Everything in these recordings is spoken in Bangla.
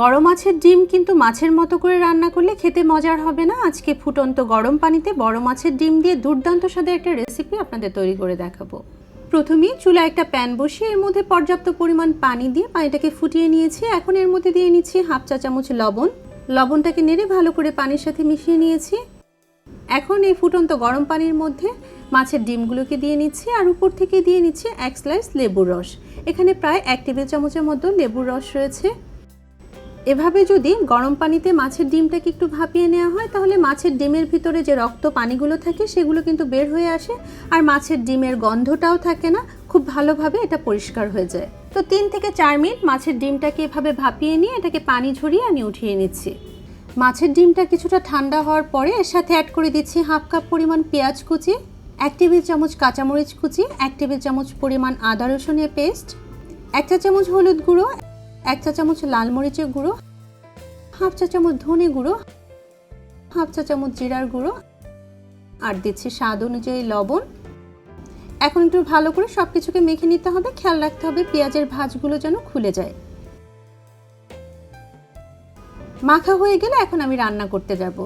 বড় মাছের ডিম কিন্তু মাছের মতো করে রান্না করলে খেতে মজার হবে না। আজকে ফুটন্ত গরম পানিতে বড় মাছের ডিম দিয়ে দুর্দান্ত স্বাদের একটা রেসিপি আপনাদের তৈরি করে দেখাবো। প্রথমেই চুলায় একটা প্যান বসিয়ে এর মধ্যে পর্যাপ্ত পরিমাণ পানি দিয়ে পানিটাকে ফুটিয়ে নিয়েছি। এখন এর মধ্যে দিয়ে নিচ্ছি হাফ চা চামচ লবণ। লবণটাকে নেড়ে ভালো করে পানির সাথে মিশিয়ে নিয়েছি। এখন এই ফুটন্ত গরম পানির মধ্যে মাছের ডিমগুলোকে দিয়ে নিচ্ছি আর উপর থেকে দিয়ে নিচ্ছি এক স্লাইস লেবুর রস। এখানে প্রায় এক টেবিল চামচের মতো লেবুর রস রয়েছে। এভাবে যদি গরম পানিতে মাছের ডিমটাকে একটু ভাপিয়ে নেওয়া হয়, তাহলে মাছের ডিমের ভিতরে যে রক্ত পানিগুলো থাকে, সেগুলো কিন্তু বের হয়ে আসে। আর মাছের ডিমের গন্ধটাও থাকে না। খুব ভালোভাবে এটা পরিষ্কার হয়ে যায়। তো তিন থেকে চার মিনিট মাছের ডিমটাকে এভাবে ভাপিয়ে নিয়ে এটাকে পানি ঝরিয়ে আমি উঠিয়ে নিচ্ছি। মাছের ডিমটা কিছুটা ঠান্ডা হওয়ার পরে এর সাথে অ্যাড করে দিচ্ছি হাফ কাপ পরিমাণ পেঁয়াজ কুচি, এক টেবিল চামচ কাঁচামরিচ কুচি, এক টেবিল চামচ পরিমাণ আদা রসুনের পেস্ট এক চা চামচ হলুদ গুঁড়ো এক চা চামচ লাল মরিচের গুঁড়ো, হাফ চা চামচ ধনে গুঁড়ো, হাফ চা চামচ জিরার গুঁড়ো, আর দিচ্ছি স্বাদ অনুযায়ী লবণ। এখন একটু ভালো করে সব কিছুকে মেখে নিতে হবে, খেয়াল রাখতে হবে পেঁয়াজের ভাজগুলো যেন খুলে যায়। মাখা হয়ে গেলে এখন আমি রান্না করতে যাব।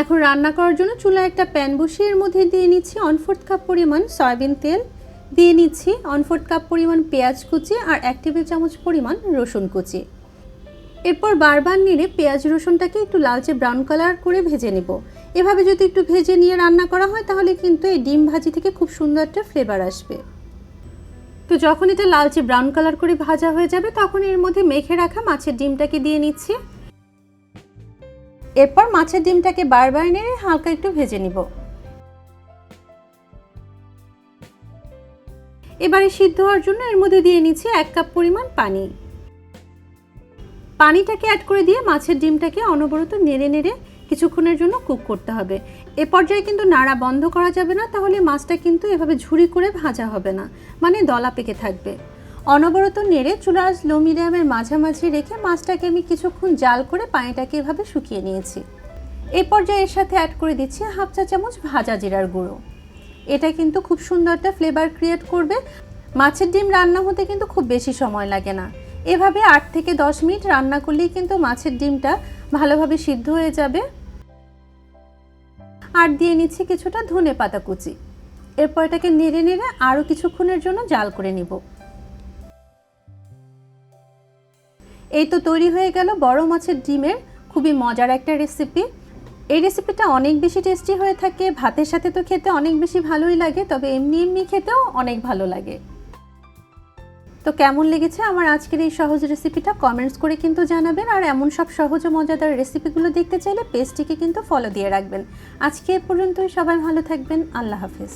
এখন রান্না করার জন্য চুলায় একটা প্যান বসিয়ে এর মধ্যে দিয়ে নিচ্ছি ওয়ান ফোর্থ কাপ পরিমাণ সয়াবিন তেল। দিয়ে নিচ্ছি ওয়ান ফোর্থ কাপ পরিমাণ পেঁয়াজ কুচি আর এক টেবিল চামচ পরিমাণ রসুন কুচি। এরপর বারবার নেড়ে পেঁয়াজ রসুনটাকে একটু লালচে ব্রাউন কালার করে ভেজে নেব। এভাবে যদি একটু ভেজে নিয়ে রান্না করা হয়, তাহলে কিন্তু এই ডিম ভাজি থেকে খুব সুন্দর একটা ফ্লেভার আসবে। তো যখন এটা লালচে ব্রাউন কালার করে ভাজা হয়ে যাবে, তখন এর মধ্যে মেখে রাখা মাছের ডিমটাকে দিয়ে নিচ্ছি। এরপর মাছের ডিমটাকে বারবার নেড়ে হালকা একটু ভেজে নিব। এবারে সিদ্ধ হওয়ার জন্য এর মধ্যে দিয়ে নিচ্ছি এক কাপ পরিমাণ পানি। পানিটাকে অ্যাড করে দিয়ে মাছের ডিমটাকে অনবরত নেড়ে নেড়ে কিছুক্ষণের জন্য কুক করতে হবে। এ পর্যায়ে কিন্তু নাড়া বন্ধ করা যাবে না, তাহলে মাছটা কিন্তু এভাবে ঝুড়ি করে ভাজা হবে না মানে দলা পেকে থাকবে। অনবরত নেড়ে চুলা লো মিডিয়ামের মাঝামাঝি রেখে মাছটাকে আমি কিছুক্ষণ জাল করে পানিটাকে এভাবে শুকিয়ে নিয়েছি। এ পর্যায়ে এর সাথে অ্যাড করে দিচ্ছি হাফ চা চামচ ভাজা জিরার গুঁড়ো। এটা কিন্তু খুব সুন্দর একটা ফ্লেভার ক্রিয়েট করবে। মাছের ডিম রান্না হতে কিন্তু খুব বেশি সময় লাগে না। এভাবে আট থেকে দশ মিনিট রান্না করলেই কিন্তু মাছের ডিমটা ভালোভাবে সিদ্ধ হয়ে যাবে। আর দিয়ে নিচ্ছি কিছুটা ধনে পাতা কুচি। এরপর এটাকে নেড়ে নেড়ে আরও কিছুক্ষণের জন্য জাল করে নিব। এই তো তৈরি হয়ে গেল বড় মাছের ডিমের খুবই মজার একটা রেসিপি এই রেসিপিটা অনেক বেশি টেস্টি হয়ে থাকে, ভাতের সাথে তো খেতে অনেক বেশি ভালোই লাগে, তবে এমনি এমনি খেতেও অনেক ভালো লাগে। তো কেমন লেগেছে আমার আজকের এই সহজ রেসিপিটা কমেন্টস করে কিন্তু জানাবেন, আর এমন সব সহজ ও মজাদার রেসিপিগুলো দেখতে চাইলে পেজটিকে কিন্তু ফলো দিয়ে রাখবেন। আজকে এ পর্যন্তই, সবাই ভালো থাকবেন, আল্লাহ হাফিজ।